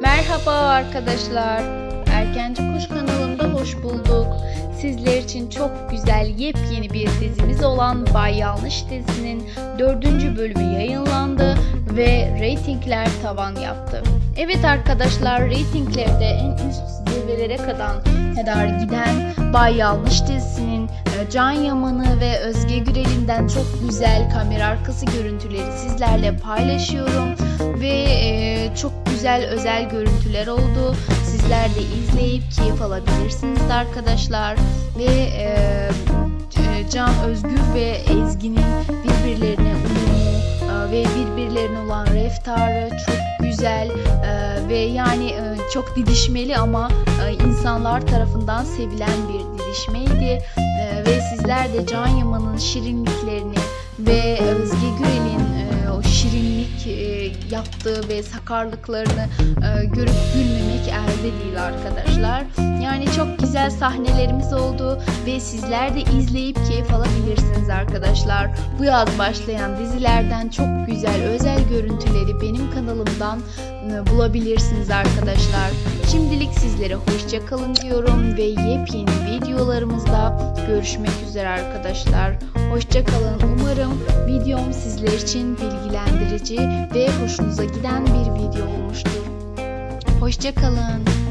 Merhaba arkadaşlar. Erkenci Kuş kanalımda hoş bulduk. Sizler için çok güzel yepyeni bir dizimiz olan Bay Yanlış dizinin dördüncü bölümü yayınlandı ve reytingler tavan yaptı. Evet arkadaşlar reytinglerde en üst zirvelere kadar, kadar giden Bay Yanlış dizisinin e, Can Yaman'ı ve Özge Gürel'inden çok güzel kamera arkası görüntüleri sizlerle paylaşıyorum ve e, çok güzel özel görüntüler oldu. Sizler de izleyip keyif alabilirsiniz arkadaşlar ve e, e, Can Özgür ve Ezgi'nin birbirlerine uyumu e, ve birbirlerine olan reftarı çok güzel e, ve yani çok didişmeli ama insanlar tarafından sevilen bir didişmeydi ve sizler de Can Yaman'ın şirinliklerini yaptığı ve sakarlıklarını e, görüp gülmemek elde değil arkadaşlar. Yani çok güzel sahnelerimiz oldu ve sizler de izleyip keyif alabilirsiniz arkadaşlar. Bu yaz başlayan dizilerden çok güzel özel görüntüleri benim kanalımdan e, bulabilirsiniz arkadaşlar. Şimdilik sizlere hoşça kalın diyorum ve yepyeni videolarımızda görüşmek üzere arkadaşlar. Hoşça kalın. Umarım videom sizler için bilgilendirici ve hoşunuza giden bir video olmuştur. Hoşça kalın.